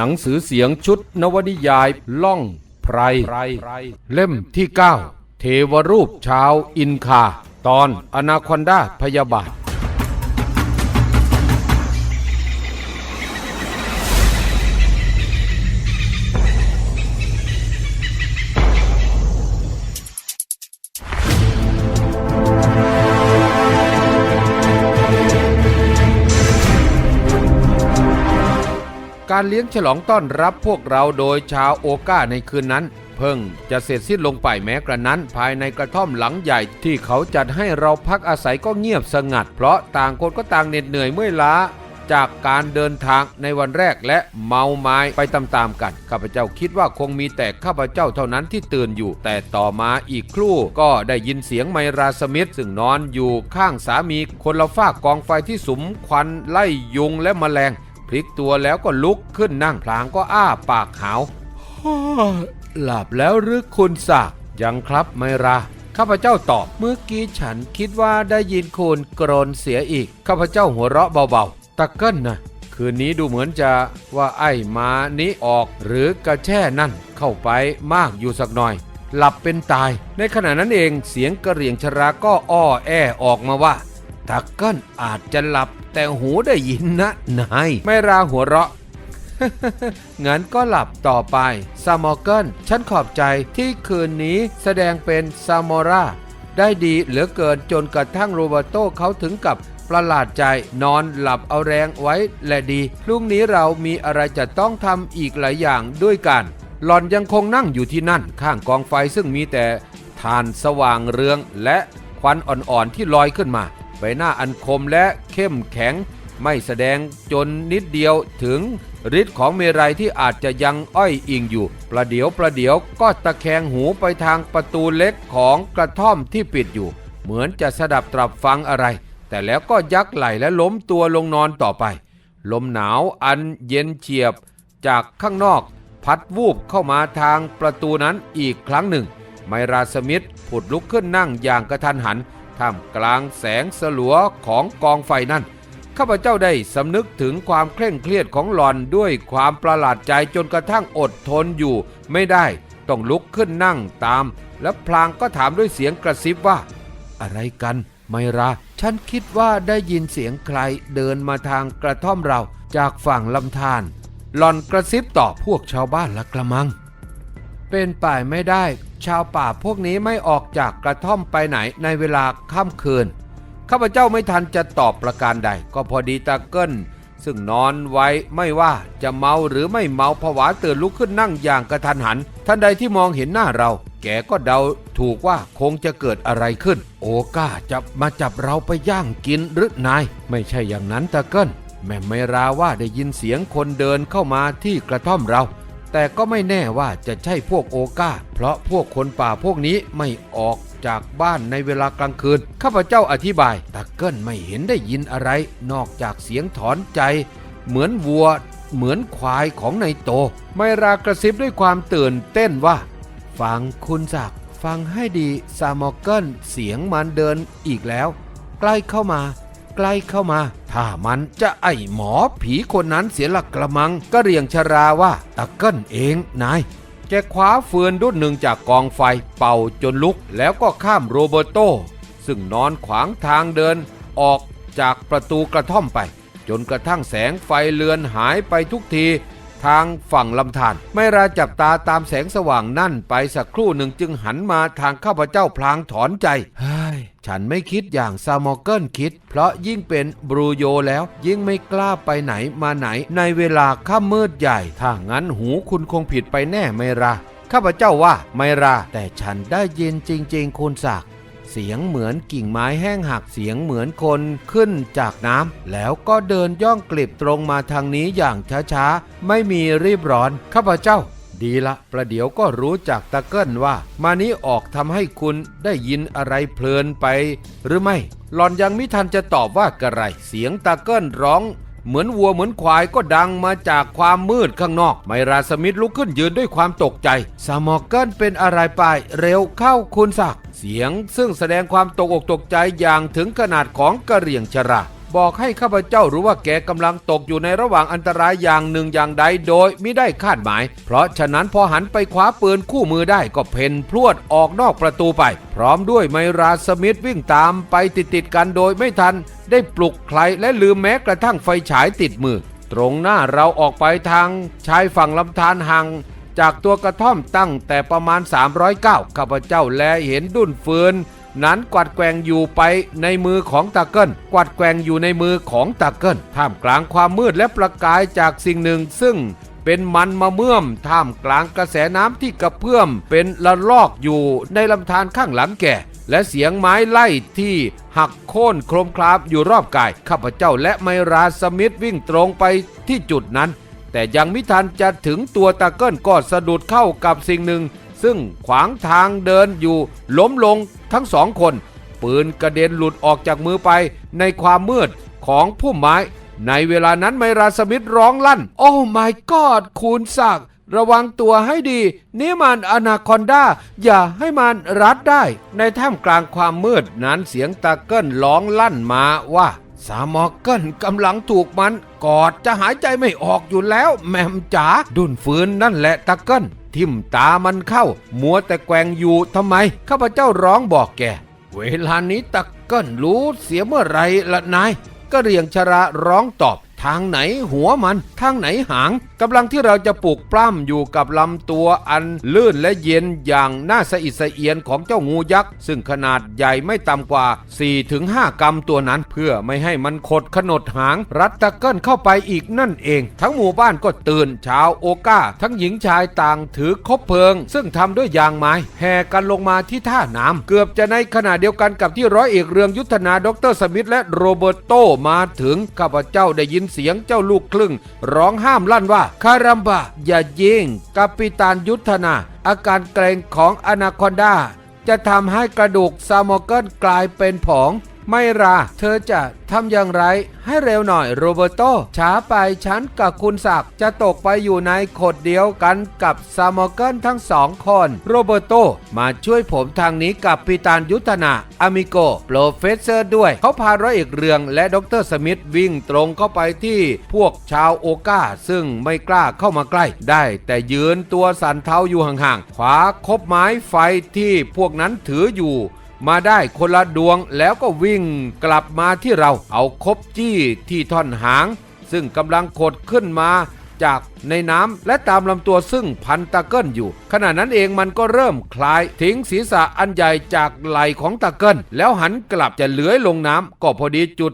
หนังสือเสียงชุดนวนิยายล่องไพร เล่มที่ 9 เทวรูปชาวอินคา ตอนอนาคอนดาพยาบาท การเลี้ยงฉลองต้อนรับพวกเราโดยชาวโอก้าในคืนนั้น เพิ่งจะเสร็จสิ้นลงไปแม้กระนั้น ภายในกระท่อมหลังใหญ่ที่เขาจัดให้เราพักอาศัยก็เงียบสงัด เพราะต่างคนก็ต่างเหน็ดเหนื่อยเมื่อยล้าจากการเดินทางในวันแรกและเมาไม้ไปตามๆกัน ข้าพเจ้าคิดว่าคงมีแต่ข้าพเจ้าเท่านั้นที่ตื่นอยู่ แต่ต่อมาอีกครู่ก็ได้ยินเสียงไมราสมิธซึ่งนอนอยู่ข้างสามีคนละฝากกองไฟที่สุมควันไล่ยุงและแมลง พลิกตัวแล้วก็ลุกขึ้นนั่งพลางก็อ้าปากหาวหลับแล้วหรือคุณศักยังครับไมราข้าพเจ้าตอบเมื่อกี้ฉันคิดว่าได้ยินคุณกรนเสียอีก ข้าพเจ้าหัวเราะเบาๆตะเกิ้ลนะคืนนี้ดูเหมือนจะว่าไอ้มานี้ออกหรือกระแช่นั่นเข้าไปมากอยู่สักหน่อย หลับเป็นตาย ในขณะนั้นเองเสียงกระเหรี่ยงชราก็อ้อแอออกมาว่า ตะเกิลอาจจะหลับแต่หูได้ยินนะนายไม่ราหัวเราะงั้นก็หลับต่อไปซามอร์เกิลฉันขอบใจที่คืนนี้แสดงเป็นซามอราได้ดีเหลือเกินจนกระทั่งโรเบโตเขาถึงกับประหลาดใจนอนหลับเอาแรงไว้และดี พรุ่งนี้เรามีอะไรจะต้องทำอีกหลายอย่างด้วยกัน หลอนยังคงนั่งอยู่ที่นั่นข้างกองไฟซึ่งมีแต่ทานสว่างเรืองและควันอ่อนๆที่ลอยขึ้นมา ใบหน้าอันคมและเข้มแข็ง ไม่แสดงจนนิดเดียวถึงฤทธิ์ของเมรัยที่อาจจะยังอ้อยอิงอยู่ ประเดี๋ยวประเดี๋ยวก็ตะแคงหูไปทางประตูเล็กของกระท่อมที่ปิดอยู่ เหมือนจะสดับตรับฟังอะไร แต่แล้วก็ยักไหลและล้มตัวลงนอนต่อไป ลมหนาวอันเย็นเฉียบจากข้างนอกพัดวูบเข้ามาทางประตูนั้นอีกครั้งหนึ่ง ไมราสมิธผุดลุกขึ้นนั่งอย่างกระทันหัน ท่ามกลางแสงสลัวของกองไฟนั่นข้าพเจ้าได้สำนึกถึงความเคร่งเครียดของหลอนด้วยความประหลาดใจจนกระทั่งอดทนอยู่ ไม่ได้ต้องลุกขึ้นนั่งตาม และพลางก็ถามด้วยเสียงกระซิบว่า อะไรกัน ไมราฉันคิดว่าได้ยินเสียงใครเดินมาทางกระท่อมเราจากฝั่งลำธารหลอนกระซิบตอบพวกชาวบ้านละกระมัง เป็นไปไม่ได้ ชาวป่าพวกนี้ไม่ออกจากกระท่อมไปไหนในเวลาค่ำคืน ข้าพเจ้าไม่ทันจะตอบประการใด ก็พอดีตาเกิ้ลซึ่งนอนไว้ไม่ว่าจะเมาหรือไม่เมาผวาตื่นลุกขึ้นนั่งอย่างกระทันหันท่านใดที่มองเห็นหน้าเรา แกก็เดาถูกว่าคงจะเกิดอะไรขึ้น โอก้าจะมาจับเราไปย่างกินหรือนาย ไม่ใช่อย่างนั้นตาเกิ้ลแม่ไม่ราว่าได้ยินเสียงคนเดินเข้ามาที่กระท่อมเรา แต่ก็ไม่แน่ว่าจะใช่พวกโอกาเพราะพวกคนป่าพวกนี้ไม่ออกจากบ้านในเวลากลางคืน ข้าพเจ้าอธิบายตาเกิลไม่เห็นได้ยินอะไร นอกจากเสียงถอนใจ เหมือนวัว เหมือนควายของในโต ไม่รากระซิบด้วยความตื่นเต้นว่า ฟังคุณศักฟังให้ดีซามอเกิลเสียงมันเดินอีกแล้ว ใกล้เข้ามา กล้เข้ามา ถ้ามันจะไอหมอผีคนนั้นเสียหลักกระมังก็เรียงชราว่าตะเกิ้ลเองนายแกคว้าเฟือนดุดหนึ่งจากกองไฟเป่าจนลุกแล้วก็ข้ามโรเบโต ซึ่งนอนขวางทางเดินออกจากประตูกระท่อมไป จนกระทั่งแสงไฟเลือนหายไปทุกที ทางฝั่งลำธารไม่ราจับตาตามแสงสว่างนั่นไปสักครู่หนึ่งจึงหันมาทางข้าพเจ้าพลางถอนใจเฮ้ยฉันไม่คิดอย่างซามอเกิลคิด เพราะยิ่งเป็นบรูโยแล้ว ยิ่งไม่กล้าไปไหนมาไหน ในเวลาค่ำมืดใหญ่ ถ้างั้นหูคุณคงผิดไปแน่ไมราข้าพเจ้าว่าไมรา แต่ฉันได้ยินจริง ๆ คุณศักดิ์ เสียงเหมือนกิ่งไม้แห้งหักเสียงเหมือนคนขึ้นจากน้ำแล้วก็เดินย่องกลิบตรงมาทางนี้อย่างช้าๆ ไม่มีรีบร้อนข้าพเจ้า ดีละ ประเดี๋ยวก็รู้จากตะเกิ้ลว่า มานี้ออกทำให้คุณได้ยินอะไรเพลินไป หรือไม่ หลอนยังไม่ทันจะตอบว่ากระไรเสียงตะเกิ้ลร้อง เหมือนวัวเหมือนควายก็ดังมาจากความมืดข้างนอก ไมราสมิธลุกขึ้นยืนด้วยความตกใจสมอเกิลเป็นอะไรไป เร็วเข้าคุณศักดิ์เสียงซึ่งแสดงความตกอกตกใจอย่างถึงขนาดของกระเหรี่ยงชรา บอกให้ข้าพเจ้ารู้ว่าแกกำลังตกอยู่ในระหว่างอันตรายอย่างหนึ่งอย่างใดโดยไม่ได้คาดหมาย เพราะฉะนั้นพอหันไปคว้าปืนคู่มือได้ก็เพ่นพรวดออกนอกประตูไป พร้อมด้วยไมราสมิธวิ่งตามไปติดๆกันโดยไม่ทัน ได้ปลุกใครและลืมแม้กระทั่งไฟฉายติดมือ ตรงหน้าเราออกไปทางชายฝั่งลำธารห่างจากตัวกระท่อมตั้งแต่ประมาณ 309ข้าพเจ้าแลเห็นดุนฟืน นั้นกวัดแกงอยู่ไปในมือของตาเกิลกวัดแกงอยู่ในมือของตาเกิลท่ามกลางความมืดและประกายจากสิ่งหนึ่งซึ่งเป็นมันมะเมื่อมท่ามกลางกระแสน้ำที่กระเพื่อม เป็นละลอกอยู่ในลำธารข้างหลังแก่ และเสียงไม้ไล่ที่หักโค่นโครมคลาบอยู่รอบกาย ข้าพเจ้าและไมราสมิธวิ่งตรงไปที่จุดนั้น แต่ยังไม่ทันจะถึงตัวตาเกิลก็สะดุดเข้ากับสิ่งหนึ่ง ซึ่งขวางทางเดินอยู่ล้มลงทั้งสองคน ปืนกระเด็นหลุดออกจากมือไปในความมืดของพุ่มไม้ ในเวลานั้นไมราสมิธร้องลั่น โอ้ my god คุณศักระวังตัวให้ดี นี่มันอนาคอนดาอย่าให้มันรัดได้ ในท่ามกลางความมืดนั้นเสียงตาเกิลร้องลั่นมาว่าสามอเกิลกำลังถูกมัน กอดจะหายใจไม่ออกอยู่แล้ว แมมจ๋าดุนฟืนนั่นแหละตาเกิล ทิ่มตามันเข้า มัวแต่แกว่งอยู่ทำไม ข้าพเจ้าร้องบอกแก เวลานี้ตะเกิลรู้เสียเมื่อไรละนาย ก็เรียงชราร้องตอบ ทางไหนหัวมัน ทางไหนหางกำลังที่เราจะปลูกปล้ำอยู่กับลำตัวอันลื่นและเย็นอย่างน่าสะอิดสะเอียนของเจ้างูยักษ์ ซึ่งขนาดใหญ่ไม่ต่ำกว่า 4-5 กรัมตัวนั้น เพื่อไม่ให้มันขดขนดหาง รัดตะเกิลเข้าไปอีกนั่นเอง ทั้งหมู่บ้านก็ตื่นชาวโอก้า ทั้งหญิงชายต่างถือคบเพลิง ซึ่งทำด้วยยางไม้แห่กันลงมาที่ท่าน้ำเกือบจะในขณะเดียวกันกับที่ร้อยเอกเรืองยุทธนาดรสมิธและโรเบิร์โตมาถึงข้าพเจ้าได้ยินเสียงเจ้าลูกครึ่ง ร้องห้ามลั่นว่า คารัมบะ อย่ายิงกัปปิตานยุทธนา อาการเกรงของอนาคอนดาจะทำให้กระดูกซามอเกิลกลายเป็นผง ไม่ราเธอจะทำอย่างไร ให้เร็วหน่อยโรเบโตช้าไปฉันกับคุณศักดิ์จะตกไปอยู่ในขดเดียวกันกับซามอเกิลทั้งสองคน โรเบโตมาช่วยผมทางนี้กับปิตานยุทธนาอามิโกโปรเฟสเซอร์ด้วย เขาพาร้อยเอกเรืองและดรสมิธวิ่งตรงเข้าไปที่พวกชาวโอก้าซึ่งไม่กล้าเข้ามาใกล้ ได้แต่ยืนตัวสั่นเทาอยู่ห่างๆขวาคบไม้ไฟที่พวกนั้นถืออยู่ มาได้คนละดวงแล้วก็วิ่งกลับมาที่เราเอาคบจี้ที่ท่อนหาง ซึ่งกำลังขดขึ้นมาจากในน้ำและตามลำตัวซึ่งพันตะเกิลอยู่ ขณะนั้นเองมันก็เริ่มคลายทิ้งศีรษะอันใหญ่จากไหลของตะเกิลแล้วหันกลับจะเลื้อยลงน้ำก็พอดีจุด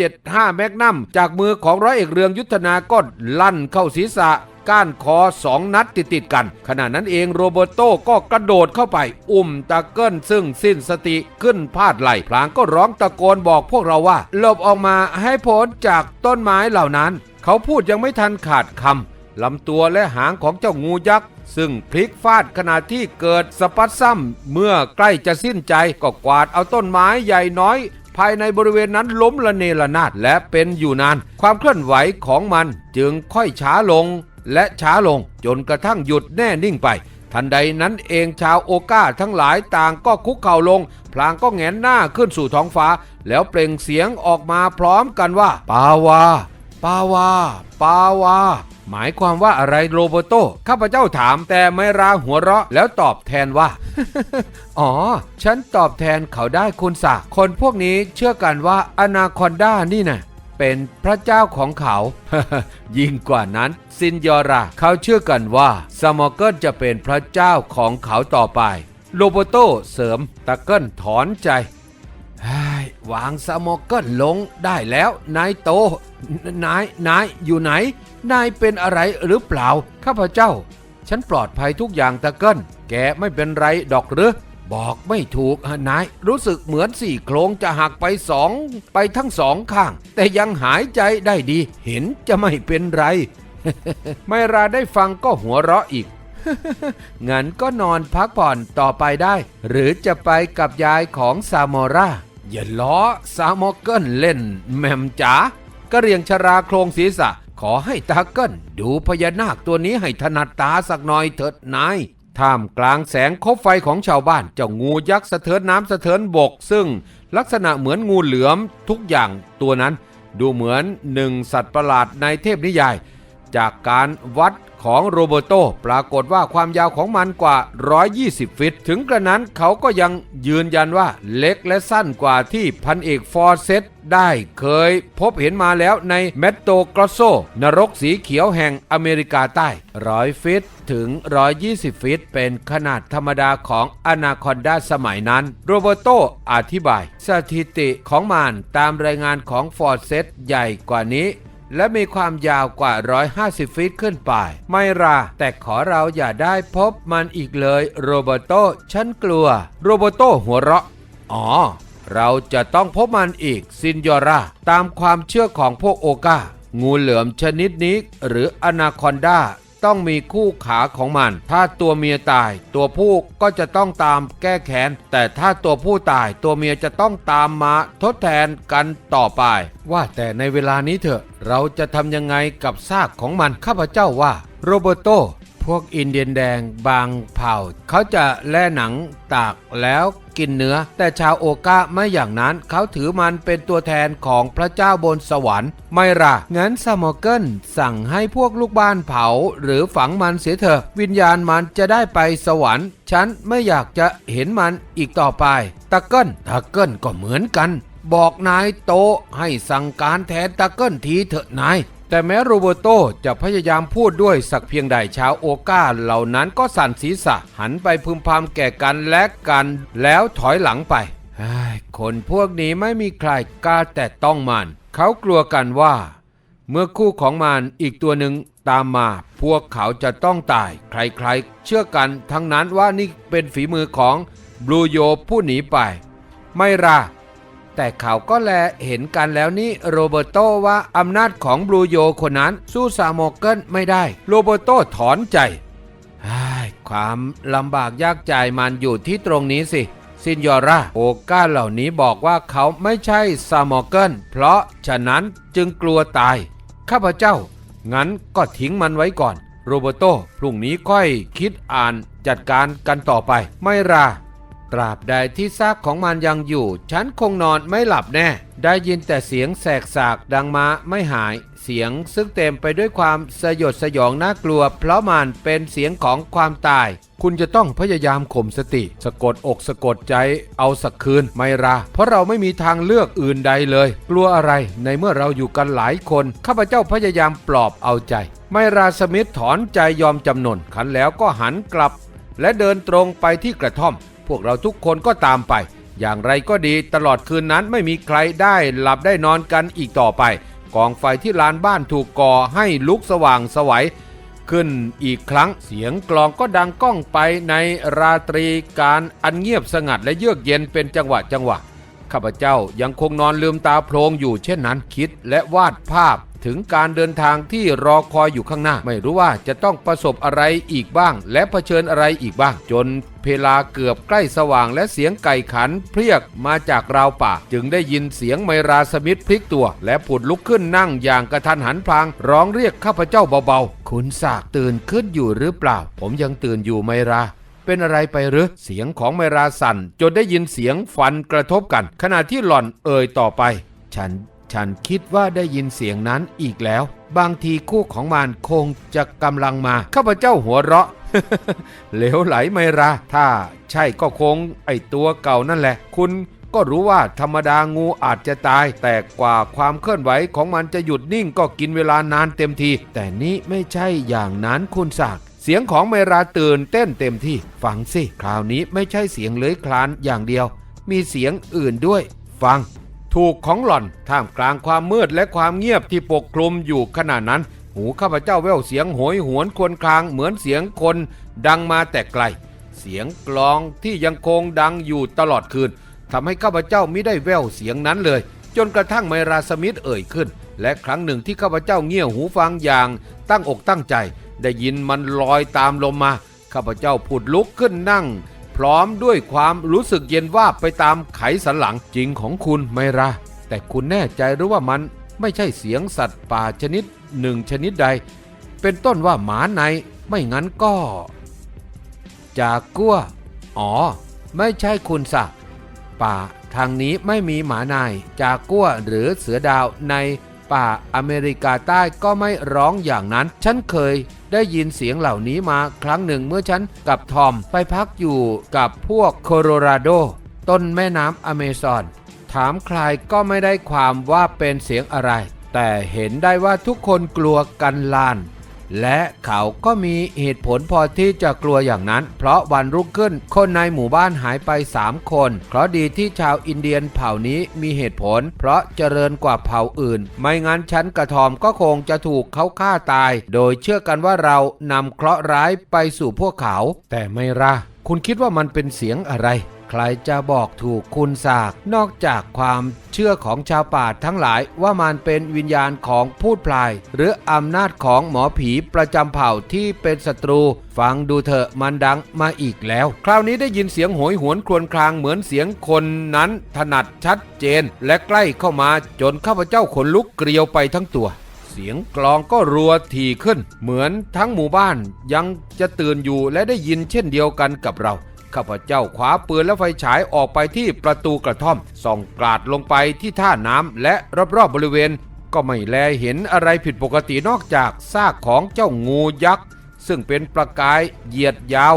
375 แมกนัมจากมือของร้อยเอกเรืองยุทธนาก็ลั่นเข้าศีรษะ ก้านคอสองนัดติดติดๆกัน ขณะนั้นเองโรเบร์โตก็กระโดดเข้าไป อุ้มตาเกิลซึ่งสิ้นสติขึ้นพาดไหล่พลางก็ร้องตะโกนบอกพวกเราว่าหลบออกมาให้พ้นจากต้นไม้เหล่านั้น เขาพูดยังไม่ทันขาดคำลำตัวและหางของเจ้างูยักษ์ซึ่งพลิกฟาดขณะที่เกิดสปัดซ้ำเมื่อใกล้จะสิ้นใจก็กวาดเอาต้นไม้ใหญ่น้อยภายในบริเวณนั้นล้มละเนระนาดและเป็นอยู่นาน ความเคลื่อนไหวของมันจึงค่อยช้าลง และช้าลงจนกระทั่งหยุดแน่นิ่งไป ทันใดนั้นเองชาวโอก้าทั้งหลายต่างก็คุกเข่าลง พลางก็แงนหน้าขึ้นสู่ท้องฟ้า แล้วเปล่งเสียงออกมาพร้อมกันว่า ปาวา ปาวา ปาวา หมายความว่าอะไรโรเบโต ข้าพเจ้าถามแต่ไม่ราหัวเราะแล้วตอบแทนว่า อ๋อ ฉันตอบแทนเขาได้คุณศักคนพวกนี้เชื่อกันว่าอนาคอนด้านี่นะ เป็นพระเจ้าของเขา ยิ่งกว่านั้น ซินยอราเขาเชื่อกันว่าสมอเกิลจะเป็นพระเจ้าของเขาต่อไป โลโบโตเสริมตะเกิลถอนใจวางสโมเกิลลงได้แล้วนายโต นายนายอยู่ไหน นายเป็นอะไรหรือเปล่า ข้าพเจ้า ฉันปลอดภัยทุกอย่างตะเกิลแกไม่เป็นไรดอกหรือ บอกไม่ถูกฮะนายรู้สึกเหมือนสี่โครงจะหักไปสองไปทั้งสองข้าง แต่ยังหายใจได้ดี เห็นจะไม่เป็นไร ไมราได้ฟังก็หัวเราะอีกงั้นก็นอนพักผ่อนต่อไปได้ หรือจะไปกับยายของซามอราอย่าล้อซามอเกิลเล่น แมมจ๋าก็เรียงชราโครงศีรษะ ขอให้ตาเกิลดูพญานาคตัวนี้ให้ถนัดตาสักหน่อยเถิดนาย ท่ามกลางแสงคบไฟของชาวบ้านเจ้างูยักษ์สะเทินน้ำสะเทินบก ซึ่งลักษณะเหมือนงูเหลือมทุกอย่างตัวนั้น ดูเหมือนหนึ่งสัตว์ประหลาดในเทพนิยาย จากการวัดของโรเบโตปรากฏว่าความยาวของมันกว่า 120 ฟิต ถึงกระนั้นเขาก็ยังยืนยันว่าเล็กและสั้นกว่าที่พันเอกฟอร์เซตได้เคยพบเห็นมาแล้วในเมตโตกรอโซ นรกสีเขียวแห่งอเมริกาใต้ 100 ฟิตถึง 120 ฟิต เป็นขนาดธรรมดาของอนาคอนดาสมัยนั้น โรเบโตอธิบาย สถิติของมันตามรายงานของฟอร์เซตใหญ่กว่านี้ และมีความยาวกว่า 150ฟิตขึ้นไป ไม่ราแต่ขอเราอย่าได้พบมันอีกเลย โรเบโตฉันกลัว โรเบโตหัวเราะ อ๋อ เราจะต้องพบมันอีกซินยอราตามความเชื่อของพวกโอกางูเหลือมชนิดนี้หรืออนาคอนดา ต้องมีคู่ขาของมัน ถ้าตัวเมียตาย ตัวผู้ก็จะต้องตามแก้แค้น แต่ถ้าตัวผู้ตาย ตัวเมียจะต้องตามมาทดแทนกันต่อไป ว่าแต่ในเวลานี้เถอะ เราจะทำยังไงกับซากของมันข้าพเจ้าว่า โรเบโตพวกอินเดียนแดงบางเผ่า เขาจะแล่หนังตากแล้ว กินเนื้อ แต่ชาวโอกาไม่อย่างนั้นเขาถือมันเป็นตัวแทนของพระเจ้าบนสวรรค์ไม่ล่ะงั้นซามอเกิลสั่งให้พวกลูกบ้านเผา หรือฝังมันเสียเถอะ วิญญาณมันจะได้ไปสวรรค์ ฉันไม่อยากจะเห็นมันอีกต่อไปตะเกิลตะเกิลก็เหมือนกัน บอกนายโตให้สั่งการแทนตะเกิลทีเถอะนาย แต่แม้โรเบโตจะพยายามพูดด้วยสักเพียงใดชาวโอกาเหล่านั้นก็สั่นศีรษะหันไปพึมพำแก่กันและกันแล้วถอยหลังไปคนพวกนี้ไม่มีใครกล้าแต่ต้องมัน เขากลัวกันว่า เมื่อคู่ของมันอีกตัวหนึ่งตามมา พวกเขาจะต้องตาย ใครๆ เชื่อกันทั้งนั้นว่านี่เป็นฝีมือของบลูโยผู้หนีไป ไม่รา แต่เขาก็แลเห็นกันแล้วนี่โรเบโตว่าอำนาจของบลูโยคนนั้นสู้ซามอเกิลไม่ได้ โรเบโตถอนใจความลำบากยากใจมันอยู่ที่ตรงนี้สิซินยอร่าโอก้าเหล่านี้บอกว่าเขาไม่ใช่ซามอเกิลเพราะฉะนั้นจึงกลัวตาย ข้าพเจ้า งั้นก็ทิ้งมันไว้ก่อน โรเบโตพรุ่งนี้ค่อยคิดอ่านจัดการกันต่อไป ไม่รา ตราบใดที่ซากของมันยังอยู่ ฉันคงนอนไม่หลับแน่ ได้ยินแต่เสียงแสกสากดังมาไม่หาย เสียงซึ่งเต็มไปด้วยความสยดสยองน่ากลัว เพราะมันเป็นเสียงของความตาย คุณจะต้องพยายามข่มสติ สะกดอกสะกดใจ เอาสักคืนไม่รา เพราะเราไม่มีทางเลือกอื่นใดเลย กลัวอะไรในเมื่อเราอยู่กันหลายคน ข้าพเจ้าพยายามปลอบเอาใจ ไม่ราสมิธถอนใจยอมจำนน ขันแล้วก็หันกลับ และเดินตรงไปที่กระท่อม พวกเราทุกคนก็ตามไป อย่างไรก็ดีตลอดคืนนั้นไม่มีใครได้หลับได้นอนกันอีกต่อไป กองไฟที่ลานบ้านถูกก่อให้ลุกสว่างสวัยขึ้นอีกครั้งเสียงกลองก็ดังก้องไปในราตรีการอันเงียบสงัดและเยือกเย็นเป็นจังหวะจังหวะข้าพเจ้ายังคงนอนลืมตาโพลงอยู่เช่นนั้นคิดและวาดภาพ ถึงการเดินทางที่รอคอยอยู่ข้างหน้า ไม่รู้ว่าจะต้องประสบอะไรอีกบ้าง และเผชิญอะไรอีกบ้าง จนเพลาเกือบใกล้สว่างและเสียงไก่ขันเพียกมาจากราวป่า จึงได้ยินเสียงไมราสมิธพลิกตัว และผุดลุกขึ้นนั่งอย่างกระทันหันพลาง ร้องเรียกข้าพเจ้าเบาๆ คุณสากตื่นขึ้นอยู่หรือเปล่า ผมยังตื่นอยู่ไมราเป็นอะไรไปหรือ เสียงของไมราสั่นจนได้ยินเสียงฟันกระทบกัน ขณะที่หล่อนเอ่ยต่อไป ฉัน ฉันคิดว่าได้ยินเสียงนั้นอีกแล้ว บางทีคู่ของมันคงจะกำลังมาข้าพเจ้าหัวเราะเหลวไหลไมราถ้าใช่ก็คงไอตัวเก่านั่นแหละ คุณก็รู้ว่าธรรมดางูอาจจะตาย แต่กว่าความเคลื่อนไหวของมันจะหยุดนิ่งก็กินเวลานานเต็มที แต่นี่ไม่ใช่อย่างนั้นคุณศักดิ์เสียงของเมราตื่นเต้นเต็มที่ ฟังสิ คราวนี้ไม่ใช่เสียงเลื้อยคลานอย่างเดียว มีเสียงอื่นด้วย ฟัง ถูกของหล่อนท่ามกลางความมืดและความเงียบที่ปกคลุมอยู่ขณะนั้น หูข้าพเจ้าแว่วเสียงโหยหวนควรครางเหมือนเสียงคนดังมาแต่ไกล เสียงกลองที่ยังคงดังอยู่ตลอดคืนทำให้ข้าพเจ้าไม่ได้แว่วเสียงนั้นเลย จนกระทั่งไมราสมิธเอ่ยขึ้น และครั้งหนึ่งที่ข้าพเจ้าเงี่ยหูฟังอย่าง ตั้งอกตั้งใจ ได้ยินมันลอยตามลมมาข้าพเจ้าผุดลุกขึ้นนั่ง ร้อมด้วยความรู้สึกเย็นว่าบไปตามไขสันหลังจริงของคุณไมรา แต่คุณแน่ใจหรือว่ามันไม่ใช่เสียงสัตว์ป่าชนิดหนึ่งชนิดใด เป็นต้นว่าหมาในไม่งั้นก็จากกัวอ๋อ ไม่ใช่คุณสักป่าทางนี้ไม่มีหมานายจากัวหรือเสือดาวใน ป่าอเมริกาใต้ก็ไม่ร้องอย่างนั้น ฉันเคยได้ยินเสียงเหล่านี้มาครั้งหนึ่งเมื่อฉันกับทอมไปพักอยู่กับพวกโคโลราโด ต้นแม่น้ำอเมซอน ถามใครก็ไม่ได้ความว่าเป็นเสียงอะไร แต่เห็นได้ว่าทุกคนกลัวกันลาน และเขาก็มีเหตุผลพอที่จะกลัวอย่างนั้น เพราะวันรุ่งขึ้นคนในหมู่บ้านหายไป 3 คน เพราะดีที่ชาวอินเดียนเผ่านี้มีเหตุผล เพราะเจริญกว่าเผ่าอื่น ไม่งั้นฉันกระทอมก็คงจะถูกเขาฆ่าตาย โดยเชื่อกันว่าเรานำเคราะห์ร้ายไปสู่พวกเขา แต่ไม่ละคุณคิดว่ามันเป็นเสียงอะไร ใครจะบอกถูกคุณสาก นอกจากความเชื่อของชาวป่าทั้งหลายว่ามันเป็นวิญญาณของพูดพลาย หรืออำนาจของหมอผีประจำเผ่าที่เป็นศัตรู ฟังดูเถอะมันดังมาอีกแล้ว คราวนี้ได้ยินเสียงโหยหวนครวญครางเหมือนเสียงคนนั้นถนัดชัดเจน และใกล้เข้ามาจนข้าพเจ้าขนลุกเกลียวไปทั้งตัวเสียงกลองก็รัวถี่ขึ้น เหมือนทั้งหมู่บ้านยังจะตื่นอยู่และได้ยินเช่นเดียวกันกับเรา ข้าพเจ้าคว้าปืนและไฟฉายออกไปที่ประตูกระท่อม ส่องกราดลงไปที่ท่าน้ำและรอบๆบริเวณ ก็ไม่แลเห็นอะไรผิดปกตินอกจากซากของเจ้างูยักษ์ ซึ่งเป็นประกายเหยียดยาว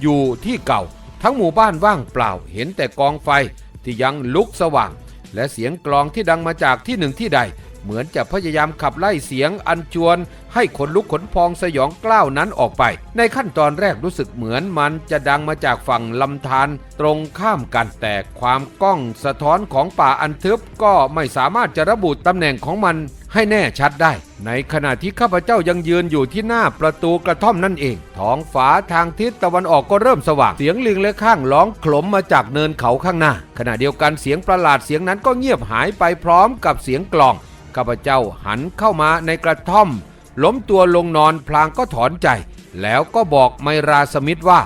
อยู่ที่เก่า ทั้งหมู่บ้านว่างเปล่าเห็นแต่กองไฟที่ยังลุกสว่าง และเสียงกลองที่ดังมาจากที่หนึ่งที่ใด เหมือนจะพยายามขับไล่เสียงอันชวน ให้ขนลุกขนพองสยองกล้าวนั้นออกไป ในขั้นตอนแรกรู้สึกเหมือนมันจะดังมาจากฝั่งลำธารตรงข้ามกันแต่ความก้องสะท้อนของป่าอันทึบก็ไม่สามารถจะระบุตำแหน่งของมันให้แน่ชัดได้ ในขณะที่ข้าพเจ้ายังยืนอยู่ที่หน้าประตูกระท่อมนั่นเอง ท้องฟ้าทางทิศตะวันออกก็เริ่มสว่าง เสียงลิงและข้างร้องขลมมาจากเนินเขาข้างหน้า ขณะเดียวกันเสียงประหลาดเสียงนั้นก็เงียบหายไปพร้อมกับเสียงกลอง ข้าพเจ้าหันเข้ามาในกระท่อม ล้มตัวลงนอนพลางก็ถอนใจ แล้วก็บอกไมราสมิธว่า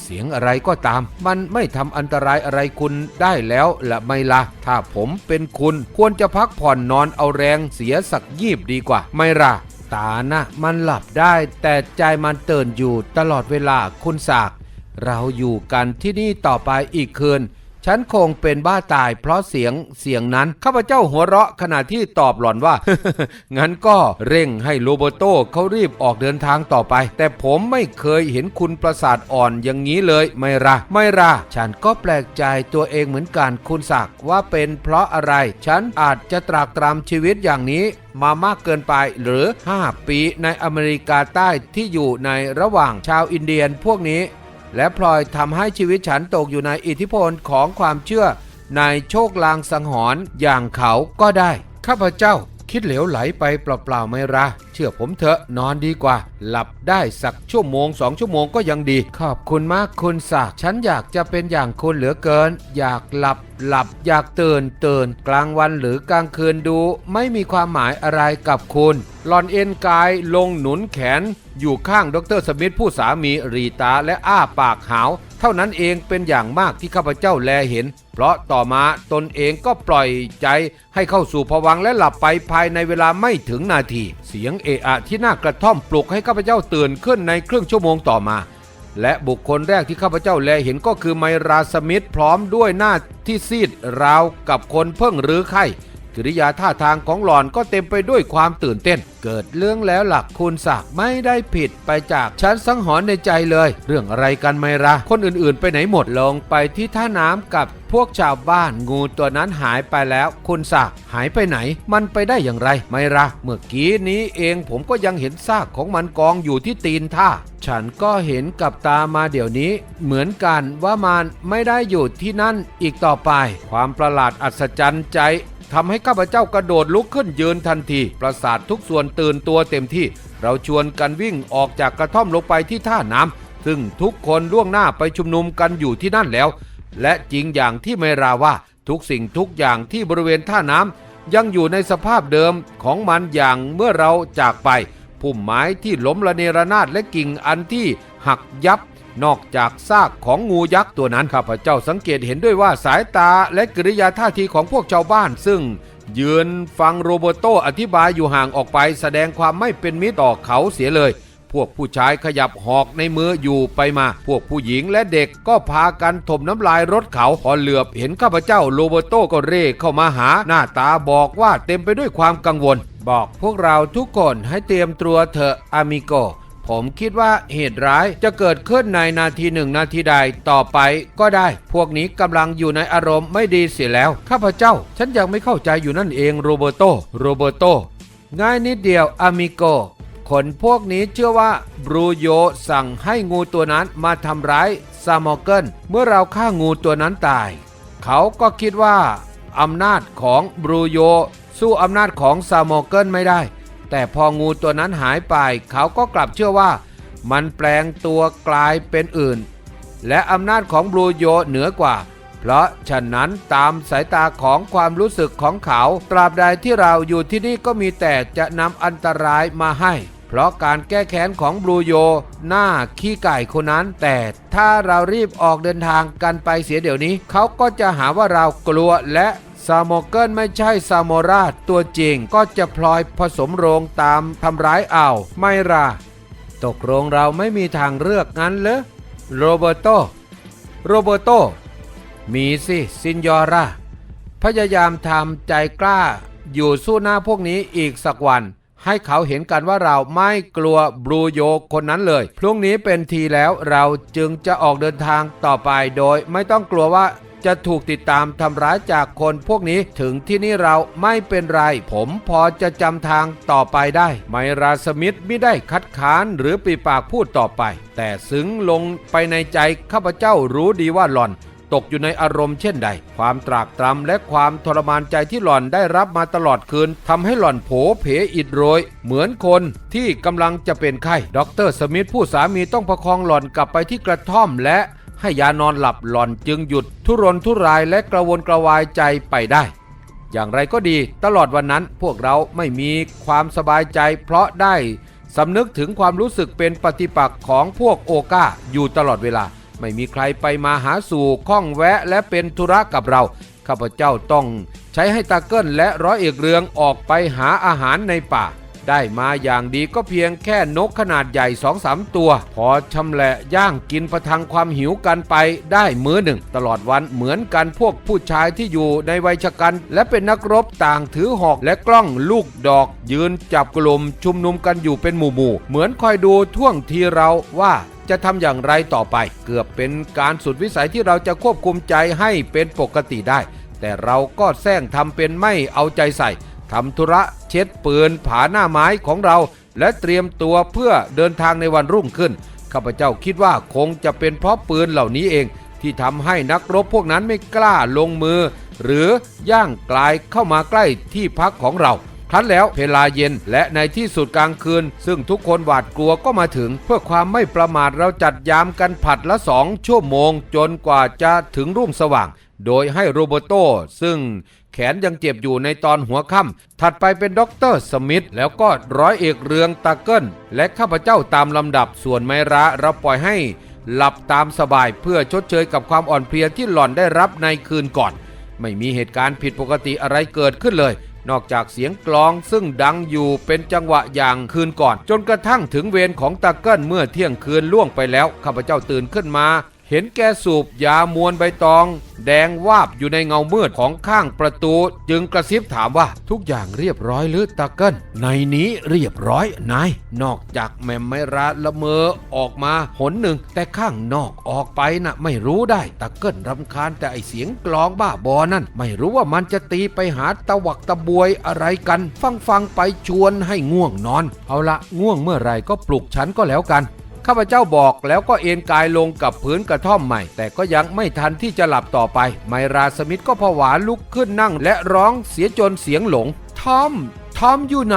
เสียงอะไรก็ตาม มันไม่ทำอันตรายอะไรคุณได้แล้วละไม่ละถ้าผมเป็นคุณควรจะพักผ่อนนอนเอาแรงเสียสักยีบดีกว่า ไม่ละตานะมันหลับได้ แต่ใจมันตื่นอยู่ตลอดเวลาคุณสากเราอยู่กันที่นี่ต่อไปอีกคืน ฉันคงเป็นบ้าตายเพราะเสียงเสียงนั้น ข้าพเจ้าหัวเราะขณะที่ตอบหล่อนว่า งั้นก็เร่งให้โรโบโตเขารีบออกเดินทางต่อไป แต่ผมไม่เคยเห็นคุณประสาทอ่อนอย่างนี้เลยไม่ระไม่ระฉันก็แปลกใจตัวเองเหมือนกันคุณศักดิ์ว่าเป็นเพราะอะไร ฉันอาจจะตรากตรำชีวิตอย่างนี้มามากเกินไปหรือ 5 ปีในอเมริกาใต้ที่อยู่ในระหว่างชาวอินเดียนพวกนี้ และพลอยทำให้ชีวิตฉันตกอยู่ในอิทธิพลของความเชื่อในโชคลางสังหรณ์อย่างเขาก็ได้ ข้าพเจ้า คิดเหลวไหลไปเปล่าๆไม่ระเชื่อผมเถอะนอนดีกว่า หลับได้สักชั่วโมงสองชั่วโมงก็ยังดี ขอบคุณมากคุณศักฉันอยากจะเป็นอย่างคุณเหลือเกิน อยากหลับหลับอยากตื่นตื่นกลางวันหรือกลางคืนดู ไม่มีความหมายอะไรกับคุณหลอนเอ็นกายลงหนุนแขน อยู่ข้างดรสมิธผู้สามีรีตาและอ้าปากหาว ท่านั้นเองเป็นอย่างมากที่ข้าพเจ้าแลเห็น เพราะต่อมาตนเองก็ปล่อยใจให้เข้าสู่ภวังและหลับไปภายในเวลาไม่ถึงนาที เสียงเอะอะที่หน้ากระท่อมปลุกให้ข้าพเจ้าตื่นขึ้นในครึ่งชั่วโมงต่อมา และบุคคลแรกที่ข้าพเจ้าแลเห็นก็คือไมราสมิธพร้อมด้วยหน้าที่ซีดราวกับคนเพิ่งรื้อไข้ กิริยาท่าทางของหลอนก็เต็มไปด้วยความตื่นเต้น เกิดเรื่องแล้วหลักคุณศักดิ์ไม่ได้ผิดไปจากฉันสังหรณ์ในใจเลย เรื่องอะไรกันไมราคนอื่นๆ ไปไหนหมดลงไปที่ท่าน้ำกับพวกชาวบ้านงูตัวนั้นหายไปแล้ว คุณศักดิ์หายไปไหน มันไปได้อย่างไร ไมราเมื่อกี้นี้เองผมก็ยังเห็นซากของมันกองอยู่ที่ตีนท่า ฉันก็เห็นกับตามาเดี๋ยวนี้ เหมือนกันว่ามันไม่ได้อยู่ที่นั่นอีกต่อไป ความประหลาดอัศจรรย์ใจ ทำให้ข้าพเจ้ากระโดดลุกขึ้นยืนทันที ประสาททุกส่วนตื่นตัวเต็มที่ เราชวนกันวิ่งออกจากกระท่อมลงไปที่ท่าน้ำซึ่งทุกคนล่วงหน้าไปชุมนุมกันอยู่ที่นั่นแล้ว และจริงอย่างที่ไม่ราว่าทุกสิ่งทุกอย่างที่บริเวณท่าน้ำยังอยู่ในสภาพเดิมของมันอย่างเมื่อเราจากไปพุ่มไม้ที่ล้มระเนระนาดและกิ่งอันที่หักยับ นอกจากซากของงูยักษ์ตัวนั้นข้าพเจ้าสังเกตเห็นด้วยว่าสายตาและกริยาท่าทีของพวกชาวบ้าน ซึ่งยืนฟังโรเบโตอธิบายอยู่ห่างออกไป แสดงความไม่เป็นมิตรต่อเขาเสียเลย พวกผู้ชายขยับหอกในมืออยู่ไปมา พวกผู้หญิงและเด็กก็พากันถมน้ำลายรถเขาพอเหลือบเห็นข้าพเจ้าโรเบโตก็เร่เข้ามาหาหน้าตาบอกว่าเต็มไปด้วยความกังวล บอกพวกเราทุกคนให้เตรียมตัวเถอะอามิโก ผมคิดว่าเหตุร้ายจะเกิดขึ้นในนาทีหนึ่งนาทีใดต่อไปก็ได้ พวกนี้กำลังอยู่ในอารมณ์ไม่ดีเสียแล้ว ข้าพเจ้า ฉันยังไม่เข้าใจอยู่นั่นเองโรเบโตโรเบโตง่ายนิดเดียวอามิโกคนพวกนี้เชื่อว่าบรูโยสั่งให้งูตัวนั้นมาทำร้ายซามอเกิลเมื่อเราฆ่างูตัวนั้นตาย เขาก็คิดว่าอำนาจของบรูโยสู้อำนาจของซามอเกิลไม่ได้ แต่พองูตัวนั้นหายไป เขาก็กลับเชื่อว่า มันแปลงตัวกลายเป็นอื่น และอำนาจของบลูโยเหนือกว่า เพราะฉะนั้นตามสายตาของความรู้สึกของเขา ตราบใดที่เราอยู่ที่นี่ก็มีแต่จะนำอันตรายมาให้ เพราะการแก้แค้นของบลูโยหน้าขี้ไก่คนนั้น แต่ถ้าเรารีบออกเดินทางกันไปเสียเดี๋ยวนี้ เขาก็จะหาว่าเรากลัวและ ซามโเกิลไม่ใช่ซามโราชตัวจริงก็จะพลอยผสมโรงตามทำร้ายเอาไม่ราตกลงเราไม่มีทางเลือกงั้นเหรอโรเบโตโรเบโตมีสิซินยอราพยายามทำใจกล้า อยู่สู้หน้าพวกนี้อีกสักวัน ให้เขาเห็นกันว่าเราไม่กลัวบลูโยคนนั้นเลย พรุ่งนี้เป็นทีแล้วเราจึงจะออกเดินทางต่อไปโดยไม่ต้องกลัวว่า จะถูกติดตามทำร้ายจากคนพวกนี้ถึงที่นี่เราไม่เป็นไร ผมพอจะจำทางต่อไปได้ ไมราสมิธไม่ได้คัดค้านหรือปีปากพูดต่อไป แต่ซึ้งลงไปในใจข้าพเจ้ารู้ดีว่าหล่อนตกอยู่ในอารมณ์เช่นใด ความตรากตรำและความทรมานใจที่หล่อนได้รับมาตลอดคืนทำให้หล่อนโผเพอิดโรย เหมือนคนที่กำลังจะเป็นไข้ ดรสมิธผู้สามีต้องประคองหล่อนกลับไปที่กระท่อมและ ให้ยานอนหลับหลอนจึงหยุดทุรนทุรายและกระวนกระวายใจไปได้ อย่างไรก็ดีตลอดวันนั้นพวกเราไม่มีความสบายใจ เพราะได้สำนึกถึงความรู้สึกเป็นปฏิปักษ์ของพวกโอก้าอยู่ตลอดเวลา ไม่มีใครไปมาหาสู่ข้องแวะและเป็นธุระกับเราข้าพเจ้าต้องใช้ให้ตาเกิลและร้อยเอกเรืองออกไปหาอาหารในป่า ได้มาอย่างดีก็เพียงแค่นกขนาดใหญ่สองสามตัว พอชำแหละย่างกินประทังความหิวกันไปได้มื้อหนึ่ง ตลอดวันเหมือนกันพวกผู้ชายที่อยู่ในวัยชะกันและเป็นนักรบต่างถือหอกและกล้องลูกดอก ยืนจับกลุ่มชุมนุมกันอยู่เป็นหมู่ๆเหมือนคอยดูท่วงทีเราว่าจะทำอย่างไรต่อไป เกือบเป็นการสุดวิสัยที่เราจะควบคุมใจให้เป็นปกติได้ แต่เราก็แซงทำเป็นไม่เอาใจใส่ ทำธุระเช็ดปืนผาหน้าไม้ของเรา และเตรียมตัวเพื่อเดินทางในวันรุ่งขึ้น ข้าพเจ้าคิดว่าคงจะเป็นเพราะปืนเหล่านี้เอง ที่ทำให้นักรบพวกนั้นไม่กล้าลงมือ หรือย่างกลายเข้ามาใกล้ที่พักของเราครั้นแล้วเวลาเย็นและในที่สุดกลางคืน ซึ่งทุกคนหวาดกลัวก็มาถึง เพื่อความไม่ประมาทเราจัดยามกันผัดละสองชั่วโมงจนกว่าจะถึงรุ่งสว่าง โดยให้โรเบโตซึ่ง แขนยังเจ็บอยู่ในตอนหัวค่ำถัดไปเป็นด็อกเตอร์สมิธแล้วก็ร้อยเอกเรืองตาเกิลและข้าพเจ้าตามลำดับส่วนไมระเราปล่อยให้หลับตามสบายเพื่อชดเชยกับความอ่อนเพลียที่หล่อนได้รับในคืนก่อน ไม่มีเหตุการณ์ผิดปกติอะไรเกิดขึ้นเลย นอกจากเสียงกลองซึ่งดังอยู่เป็นจังหวะอย่างคืนก่อน จนกระทั่งถึงเวรของตาเกิลเมื่อเที่ยงคืนล่วงไปแล้วข้าพเจ้าตื่นขึ้นมา เห็นแกสูบยามวนใบตอง แดงวาบอยู่ในเงามืดของข้างประตู จึงกระซิบถามว่าทุกอย่างเรียบร้อยหรือตาเกิลในนี้เรียบร้อยนายนอกจากแม่ไม่ราละเมอออกมาหนหนึ่ง แต่ข้างนอกออกไปน่ะไม่รู้ได้ตาเกิลรำคาญแต่ไอเสียงกลองบ้าบอนั่น ไม่รู้ว่ามันจะตีไปหาตะวักตะบวยอะไรกัน ฟังฟังๆไปชวนให้ง่วงนอน เอาละง่วงเมื่อไรก็ปลุกฉันก็แล้วกัน ข้าพเจ้าบอกแล้วก็เอนกายลงกับพื้นกระท่อมใหม่ แต่ก็ยังไม่ทันที่จะหลับต่อไป ไมราสมิธก็ผวาลุกขึ้นนั่ง และร้องเสียจนเสียงหลง ทอม ทอมอยู่ไหน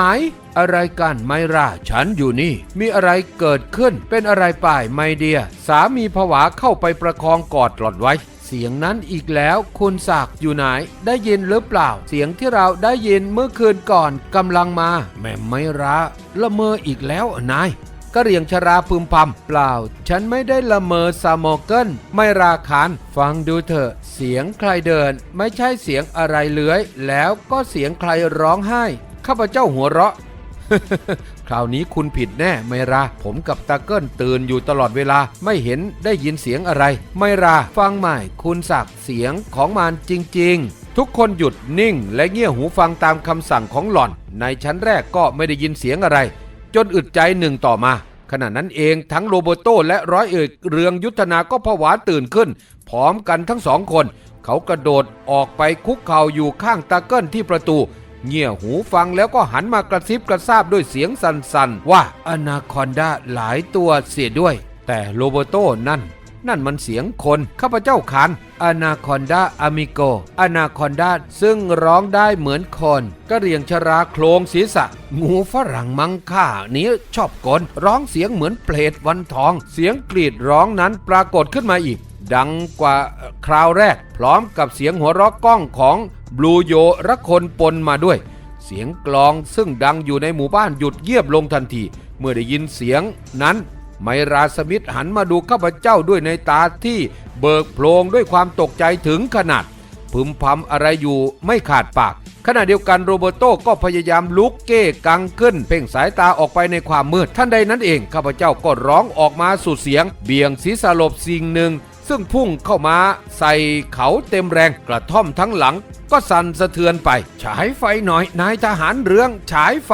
อะไรกันไมราฉันอยู่นี่ มีอะไรเกิดขึ้นเป็นอะไรป่ายไมเดีย สามีผวาเข้าไปประคองกอดหลอนไว้เสียงนั้นอีกแล้วคุณศักดิ์อยู่ไหน ได้ยินหรือเปล่า เสียงที่เราได้ยินเมื่อคืนก่อนกำลังมา แม่ไมราละเมออีกแล้วนาย กะเหรียงชราพึมพำเปล่า ฉันไม่ได้ละเมอซามอเกิลไม่ราคานฟังดูเถอะ เสียงใครเดิน ไม่ใช่เสียงอะไรเลื้อย แล้วก็เสียงใครร้องไห้ ข้าพเจ้าหัวเราะคราวนี้คุณผิดแน่ไมราผมกับตาเกิลตื่นอยู่ตลอดเวลาไม่เห็นได้ยินเสียงอะไร ไมราฟังใหม่ คุณสักเสียงของมันจริง ๆ ทุกคนหยุดนิ่ง และเงี่ยหูฟังตามคำสั่งของหล่อน ในชั้นแรกก็ไม่ได้ยินเสียงอะไร จนอึดใจหนึ่งต่อมา ขณะนั้นเองทั้งโรโบโตและร้อยเอกเรืองยุทธนาก็ผวาตื่นขึ้น พร้อมกันทั้งสองคน เขากระโดดออกไปคุกเข่าอยู่ข้างตาเกิลที่ประตู เงี่ยหูฟังแล้วก็หันมากระซิบกระซาบด้วยเสียงสั่นๆ ว่าอนาคอนดาหลายตัวเสียด้วย แต่โรโบโตนั่น นั่นมันเสียงคน ข้าพเจ้าขานอนาคอนดาอ m มิโกอนาคอนดาซึ่งร้องได้เหมือนคนก็เรียงชราโครงศีรษะ งูฝรั่งมังค่านี้ชอบกลร้องเสียงเหมือนเปรตวันทอง เสียงกรีดร้องนั้นปรากฏขึ้นมาอีก ดังกว่าคราวแรก พร้อมกับเสียงหัวเราะก้องของบลูโยระคนปนมาด้วย เสียงกลองซึ่งดังอยู่ในหมู่บ้านหยุดเยียบลงทันที เมื่อได้ยินเสียงนั้น ไมราสมิธหันมาดูข้าพเจ้าด้วยในตาที่เบิกโพลงด้วยความตกใจถึงขนาดพึมพำอะไรอยู่ไม่ขาดปาก ขณะเดียวกันโรเบโตก็พยายามลุกเก้กังขึ้น เพ่งสายตาออกไปในความมืดท่านใดนั้นเอง ข้าพเจ้าก็ร้องออกมาสุดเสียง เบี่ยงศีรษะหลบสิ่งหนึ่ง ซึ่งพุ่งเข้ามาใส่เขาเต็มแรงกระท่อมทั้งหลัง ก็สั่นสะเทือนไป ฉายไฟหน่อยนายทหารเรืองฉายไฟ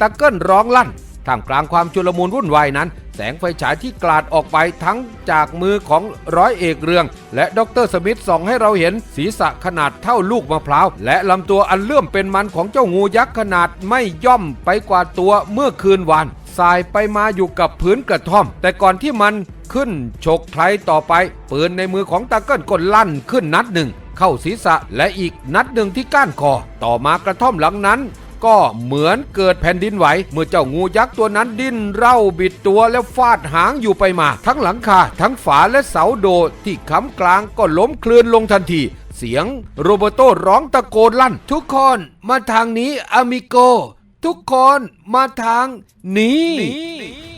ตะเกิ้ลร้องลั่นท่ามกลางความชุลมุนวุ่นวายนั้น แสงไฟฉายที่กลาดออกไปทั้งจากมือของร้อยเอกเรือง และดรสมิธส่องให้เราเห็นศีรษะขนาดเท่าลูกมะพร้าว และลำตัวอันเลื่อมเป็นมันของเจ้างูยักษ์ขนาดไม่ย่อมไปกว่าตัวเมื่อคืนวานสายไปมาอยู่กับพื้นกระท่อม แต่ก่อนที่มันขึ้นฉกใครต่อไป ปืนในมือของตาเกิ้ลก็ลั่นขึ้นนัดหนึ่ง เข้าศีรษะและอีกนัดหนึ่งที่ก้านคอ ต่อมากระท่อมหลังนั้น ก็เหมือนเกิดแผ่นดินไหว เมื่อเจ้างูยักษ์ตัวนั้นดิ้นเร่าบิดตัวแล้วฟาดหางอยู่ไปมา ทั้งหลังคา ทั้งฝาและเสาโดดที่ค้ำกลางก็ล้มคลืนลงทันทีเสียงโรเบโตร้องตะโกนลั่น ทุกคนมาทางนี้อามิโก ทุกคนมาทางนี้